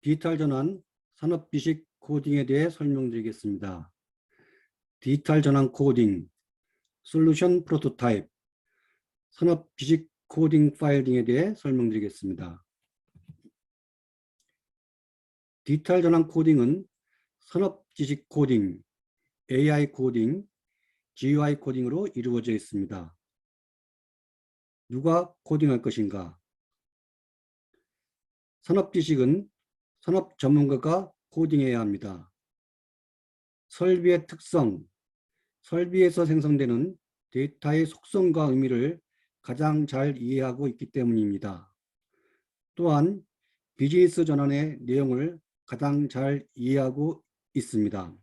디지털 전환 산업 비식 코딩에 대해 설명드리겠습니다. 디지털 전환 코딩, 솔루션 프로토타입, 산업 비식 코딩 파일 등에 대해 설명드리겠습니다. 디지털 전환 코딩은 산업 지식 코딩, AI 코딩, GUI 코딩으로 이루어져 있습니다. 누가 코딩할 것인가? 산업 지식은 산업 전문가가 코딩해야 합니다. 설비의 특성, 설비에서 생성되는 데이터의 속성과 의미를 가장 잘 이해하고 있기 때문입니다. 또한 비즈니스 전환의 내용을 가장 잘 이해하고 있습니다.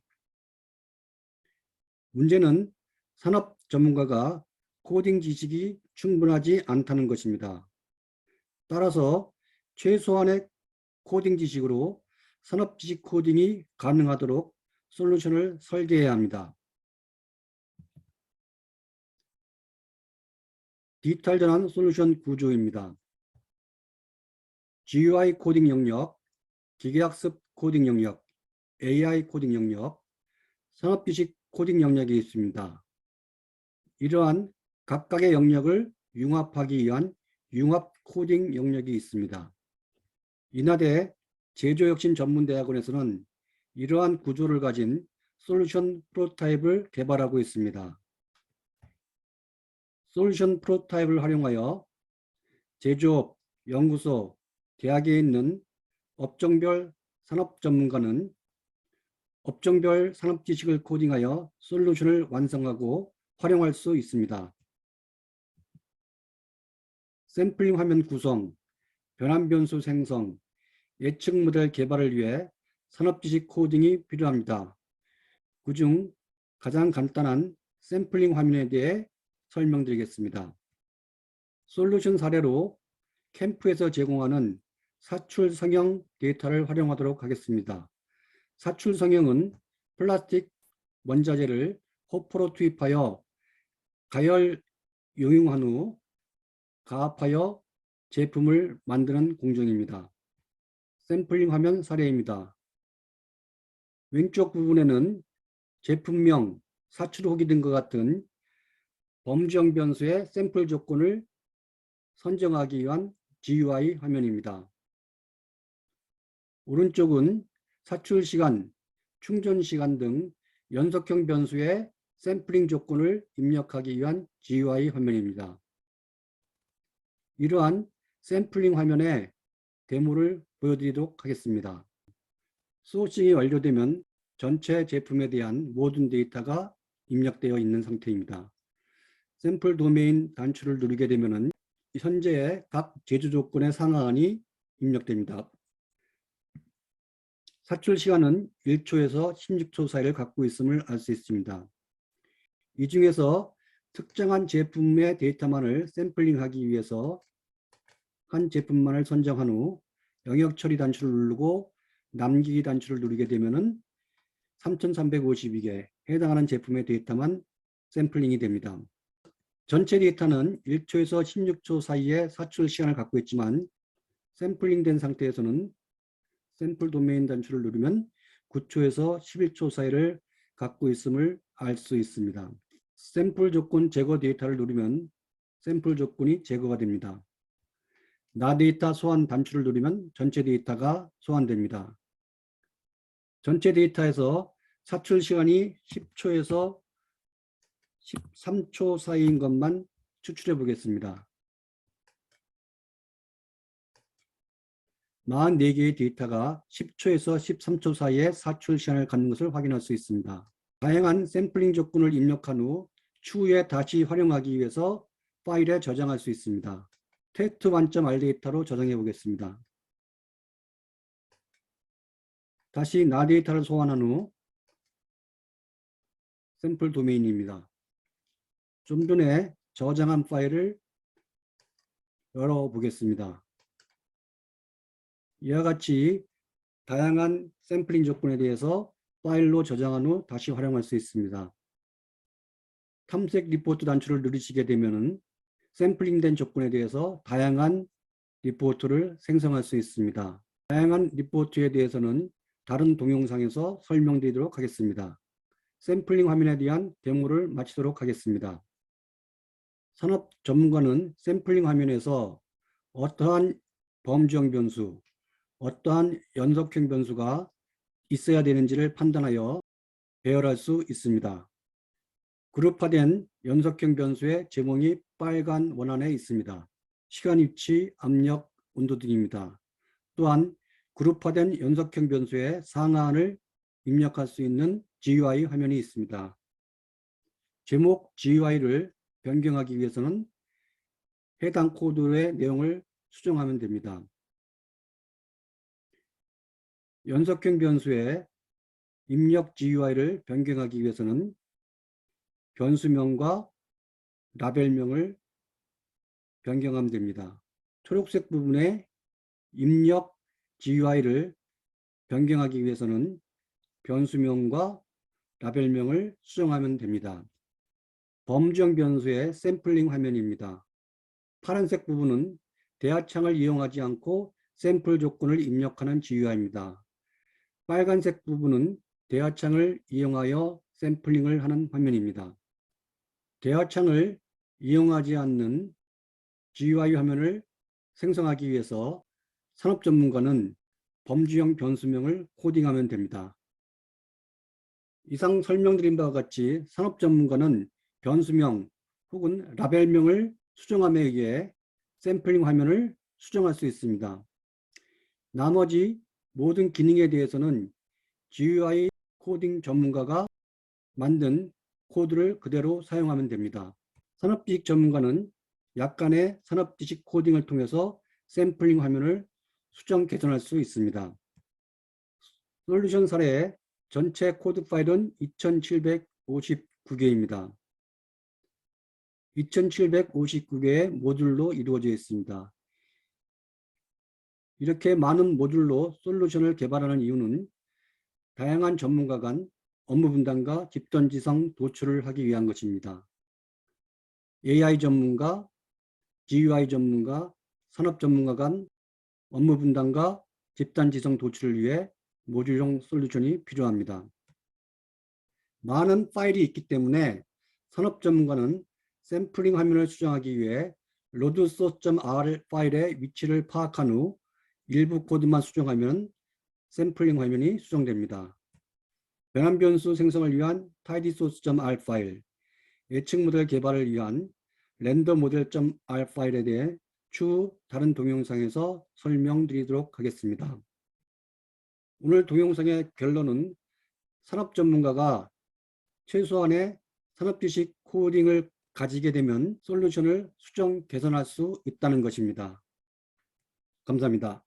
문제는 산업 전문가가 코딩 지식이 충분하지 않다는 것입니다. 따라서 최소한의 코딩 지식으로 산업 지식 코딩이 가능하도록 솔루션을 설계해야 합니다. 디지털 전환 솔루션 구조입니다. GUI 코딩 영역, 기계학습 코딩 영역, AI 코딩 영역, 산업비식 코딩 영역이 있습니다. 이러한 각각의 영역을 융합하기 위한 융합 코딩 영역이 있습니다. 인하대 제조혁신전문대학원에서는 이러한 구조를 가진 솔루션 프로타입을 개발하고 있습니다. 솔루션 프로타입을 활용하여 제조업, 연구소, 대학에 있는 업종별 산업 전문가는 업종별 산업 지식을 코딩하여 솔루션을 완성하고 활용할 수 있습니다. 샘플링 화면 구성, 변환 변수 생성, 예측 모델 개발을 위해 산업 지식 코딩이 필요합니다. 그중 가장 간단한 샘플링 화면에 대해 설명드리겠습니다. 솔루션 사례로 캠프에서 제공하는 사출 성형 데이터를 활용하도록 하겠습니다. 사출 성형은 플라스틱 원자재를 호포로 투입하여 가열 용융한 후 가압하여 제품을 만드는 공정입니다. 샘플링 화면 사례입니다. 왼쪽 부분에는 제품명, 사출 후기 등과 같은 범정 변수의 샘플 조건을 선정하기 위한 GUI 화면입니다. 오른쪽은 사출 시간, 충전 시간 등 연속형 변수의 샘플링 조건을 입력하기 위한 GUI 화면입니다. 이러한 샘플링 화면의 데모를 보여드리도록 하겠습니다. 소싱이 완료되면 전체 제품에 대한 모든 데이터가 입력되어 있는 상태입니다. 샘플 도메인 단추를 누르게 되면 현재의 각 제조 조건의 상한이 입력됩니다. 사출 시간은 1초에서 16초 사이를 갖고 있음을 알 수 있습니다. 이 중에서 특정한 제품의 데이터만을 샘플링하기 위해서 한 제품만을 선정한 후 영역 처리 단추를 누르고 남기기 단추를 누르게 되면 3352개 해당하는 제품의 데이터만 샘플링이 됩니다. 전체 데이터는 1초에서 16초 사이의 사출 시간을 갖고 있지만 샘플링 된 상태에서는 샘플 도메인 단추를 누르면 9초에서 11초 사이를 갖고 있음을 알 수 있습니다. 샘플 조건 제거 데이터를 누르면 샘플 조건이 제거가 됩니다. 나 데이터 소환 단추를 누르면 전체 데이터가 소환됩니다. 전체 데이터에서 사출 시간이 10초에서 13초 사이인 것만 추출해 보겠습니다. 44개의 데이터가 10초에서 13초 사이에 사출 시간을 갖는 것을 확인할 수 있습니다. 다양한 샘플링 조건을 입력한 후 추후에 다시 활용하기 위해서 파일에 저장할 수 있습니다. 테스트 완점 R 데이터로 저장해 보겠습니다. 다시 나 데이터를 소환한 후 샘플 도메인입니다. 좀 전에 저장한 파일을 열어보겠습니다. 이와 같이 다양한 샘플링 조건에 대해서 파일로 저장한 후 다시 활용할 수 있습니다. 탐색 리포트 단추를 누르시게 되면 샘플링된 조건에 대해서 다양한 리포트를 생성할 수 있습니다. 다양한 리포트에 대해서는 다른 동영상에서 설명드리도록 하겠습니다. 샘플링 화면에 대한 데모를 마치도록 하겠습니다. 산업 전문가는 샘플링 화면에서 어떠한 범주형 변수, 어떠한 연속형 변수가 있어야 되는지를 판단하여 배열할 수 있습니다. 그룹화된 연속형 변수의 제목이 빨간 원안에 있습니다. 시간 위치, 압력, 온도 등입니다. 또한 그룹화된 연속형 변수의 상하한을 입력할 수 있는 GUI 화면이 있습니다. 제목 GUI를 변경하기 위해서는 해당 코드의 내용을 수정하면 됩니다. 연속형 변수의 입력 GUI를 변경하기 위해서는 변수명과 라벨명을 변경하면 됩니다. 초록색 부분에 입력 GUI를 변경하기 위해서는 변수명과 라벨명을 수정하면 됩니다. 범주형 변수의 샘플링 화면입니다. 파란색 부분은 대하창을 이용하지 않고 샘플 조건을 입력하는 GUI입니다. 빨간색 부분은 대하창을 이용하여 샘플링을 하는 화면입니다. 대하창을 이용하지 않는 GUI 화면을 생성하기 위해서 산업 전문가는 범주형 변수명을 코딩하면 됩니다. 이상 설명드린 바와 같이 산업 전문가는 변수명 혹은 라벨명을 수정함에 의해 샘플링 화면을 수정할 수 있습니다. 나머지 모든 기능에 대해서는 GUI 코딩 전문가가 만든 코드를 그대로 사용하면 됩니다. 산업지식 전문가는 약간의 산업지식 코딩을 통해서 샘플링 화면을 수정 개선할 수 있습니다. 솔루션 사례의 전체 코드 파일은 2759개입니다. 2759개의 모듈로 이루어져 있습니다. 이렇게 많은 모듈로 솔루션을 개발하는 이유는 다양한 전문가 간 업무 분담과 집단지성 도출을 하기 위한 것입니다. AI 전문가, GUI 전문가, 산업 전문가 간 업무 분담과 집단 지성 도출을 위해 모듈형 솔루션이 필요합니다. 많은 파일이 있기 때문에 산업 전문가는 샘플링 화면을 수정하기 위해 loadsource.r 파일의 위치를 파악한 후 일부 코드만 수정하면 샘플링 화면이 수정됩니다. 변환 변수 생성을 위한 tidysource.r 파일, 예측 모델 개발을 위한 렌더 모델.r 파일에 대해 추후 다른 동영상에서 설명드리도록 하겠습니다. 오늘 동영상의 결론은 산업 전문가가 최소한의 산업 지식 코딩을 가지게 되면 솔루션을 수정 개선할 수 있다는 것입니다. 감사합니다.